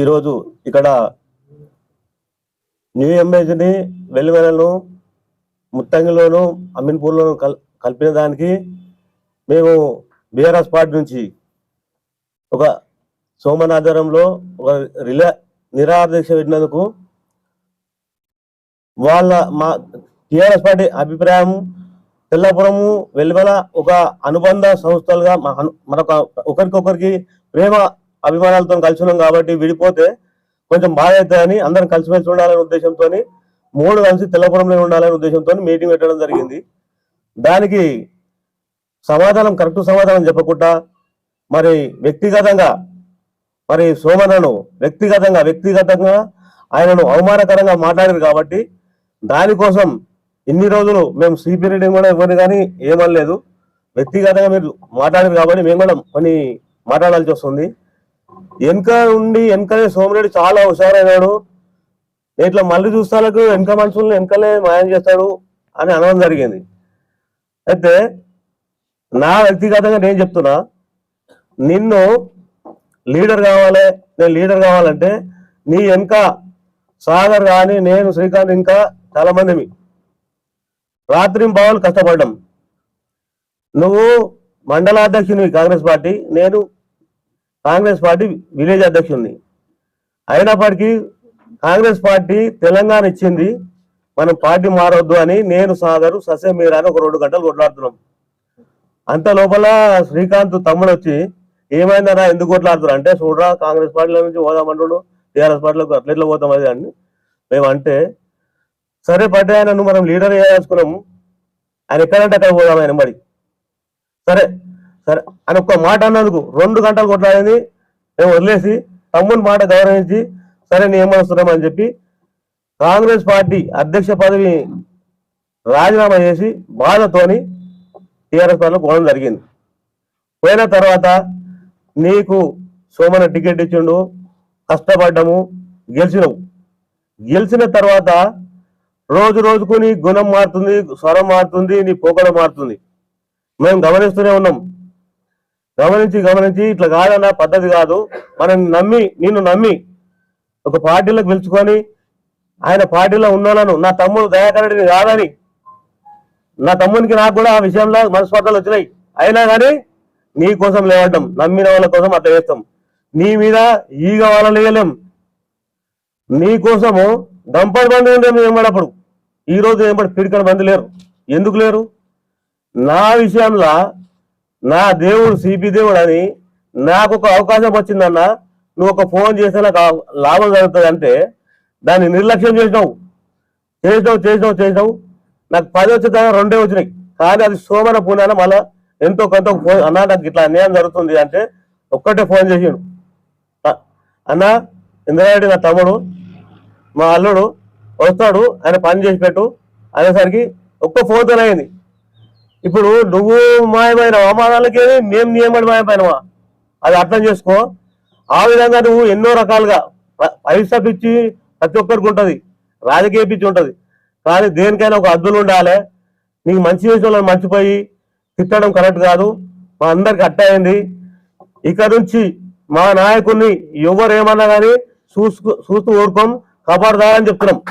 ఈరోజు ఇక్కడ న్యూ ఎంఏజ్ని వెల్లివెలను ముత్తంగిలోను అమీన్పూర్లోను కల్ కలిపిన దానికి మేము బీఆర్ఎస్ పార్టీ నుంచి ఒక సోమన్ ఆధ్వర్యంలో ఒక రిలే నిరాదీక్ష పెట్టినందుకు వాళ్ళ మా టిఆర్ఎస్ పార్టీ అభిప్రాయం తెల్లపురము వెలువల ఒక అనుబంధ సంస్థలుగా మా మరొక ఒకరికొకరికి ప్రేమ అభిమానాలతో కలిసి ఉన్నాం కాబట్టి విడిపోతే కొంచెం బాధ అవుతుందని అందరం కలిసిమెలిసి ఉండాలనే ఉద్దేశంతో మూడు కలిసి తెల్లపురంలో ఉండాలనే ఉద్దేశంతో మీటింగ్ పెట్టడం జరిగింది. దానికి సమాధానం కరెక్ట్ సమాధానం చెప్పకుండా మరి వ్యక్తిగతంగా మరి సోమనను వ్యక్తిగతంగా వ్యక్తిగతంగా ఆయనను అవమానకరంగా మాట్లాడారు కాబట్టి దానికోసం ఇన్ని రోజులు మేము సిపి రీడింగ్ కూడా ఇవ్వని కానీ ఏమనలేదు. వ్యక్తిగతంగా మీరు మాట్లాడారు కాబట్టి మేము కూడా కొన్ని మాట్లాడాల్సి వస్తుంది. వెనక ఉండి వెనకనే సోమిరెడ్డి చాలా హుషారైనాడు. ఇట్లా మళ్ళీ చూస్తాలకు వెనక మనుషులను వెనకలే మాయం చేస్తాడు అని అనడం జరిగింది. అయితే నా వ్యక్తిగతంగా నేను చెప్తున్నా నిన్ను లీడర్ కావాలి నేను లీడర్ కావాలంటే నీ వెనక సాగర్ కానీ నేను శ్రీకాంత్ ఇంకా చాలా మంది రాత్రి బావులు కష్టపడ్డాం. నువ్వు మండలాధ్యక్షుని కాంగ్రెస్ పార్టీ నేను కాంగ్రెస్ పార్టీ విలేజ్ అధ్యక్షుడిని అయినప్పటికీ కాంగ్రెస్ పార్టీ తెలంగాణ ఇచ్చింది మనం పార్టీ మారొద్దు అని నేను సాగరు ససే మీరా అని ఒక రెండు గంటలు కొట్లాడుతున్నాం. అంత లోపల శ్రీకాంత్ తమ్ముడు వచ్చి ఏమైందరా ఎందుకు కొట్లాడుతున్నారు? అంటే చూడరా కాంగ్రెస్ పార్టీలో నుంచి పోదామంటుడు టీఆర్ఎస్ పార్టీలకు అట్లా ఎట్లా పోతాం అది అని. మేము అంటే సరే పడ్డ ఆయనను మనం లీడర్ వేసుకున్నాము ఆయన ఎక్కడంటే అక్కడ పోదాం ఆయన మరి. సరే సరే. అని ఒక్క మాట అన్నందుకు రెండు గంటలు కొట్లాడింది. మేము వదిలేసి తమ్ముని మాట గౌరవించి సరే నియమస్తున్నాం అని చెప్పి కాంగ్రెస్ పార్టీ అధ్యక్ష పదవి రాజీనామా చేసి బాధతోని టీఆర్ఎస్ పార్టీలో పోవడం జరిగింది. పోయిన తర్వాత నీకు సోమన టికెట్ ఇచ్చిండు కష్టపడ్డము గెలిచినవు. గెలిచిన తర్వాత రోజు రోజుకు నీ గుణం మారుతుంది స్వరం మారుతుంది నీ పోకడం మారుతుంది. మేము గమనిస్తూనే ఉన్నాం. గమనించి గమనించి ఇట్లా కాదన్న పద్ధతి కాదు. మనం నమ్మి నిన్ను నమ్మి ఒక పార్టీలోకి పిలుచుకొని ఆయన పార్టీలో ఉన్నాను నా తమ్ముడు దయాకర్ కాదని నా తమ్మునికి నాకు కూడా ఆ విషయంలో మనస్పర్ధలు వచ్చినాయి. అయినా కానీ నీ కోసం లేవడం నమ్మిన వాళ్ళ కోసం అట్లా చేస్తాం. నీ మీద ఈగ వాళ్ళ లేయలేం నీ కోసము దంపటి మంది ఉండే మేము ఈరోజు ఈ రోజు ఏమడి పిడికల మంది లేరు. ఎందుకు లేరు? నా విషయంలో నా దేవుడు సిపి దేవుడు అని నాకు ఒక అవకాశం వచ్చిందన్న నువ్వు ఒక ఫోన్ చేస్తే నాకు లాభం జరుగుతుంది అంటే దాన్ని నిర్లక్ష్యం చేసినావు. చేసినావు చేసినావు చేసినావు. నాకు పది వచ్చే తర్వాత రెండే వచ్చినాయి. కానీ అది సోమన పూనాన మళ్ళా ఎంతో కొంత ఫోన్ అన్నా నాకు ఇట్లా అన్యాయం జరుగుతుంది అంటే ఒక్కటే ఫోన్ చేసిండు. అన్నా అన్న ఇంద్రారెడ్డి నా తమ్ముడు మా అల్లుడు వస్తాడు ఆయన పని చేసి పెట్టు అనేసరికి ఒక్క ఫోన్తో అయింది. ఇప్పుడు నువ్వు మాయమైన అవమానాలకి మేము నియమడి మాయమైనవా? అది అర్థం చేసుకో. ఆ విధంగా నువ్వు ఎన్నో రకాలుగా ప- పైసా పిచ్చి ప్రతి ఒక్కరికి ఉంటుంది. రాజకీయ పిచ్చి ఉంటుంది. కానీ దేనికైనా ఒక అద్దులు ఉండాలి. నీకు మంచి చేసిన మర్చిపోయి తిట్టడం కరెక్ట్ కాదు. మా అందరికి అట్టయింది. ఇక నుంచి మా నాయకుడిని ఎవరు ఏమన్నా కానీ చూసుకు చూస్తూ ఊరుకోం కబర్దా చెప్తున్నాం.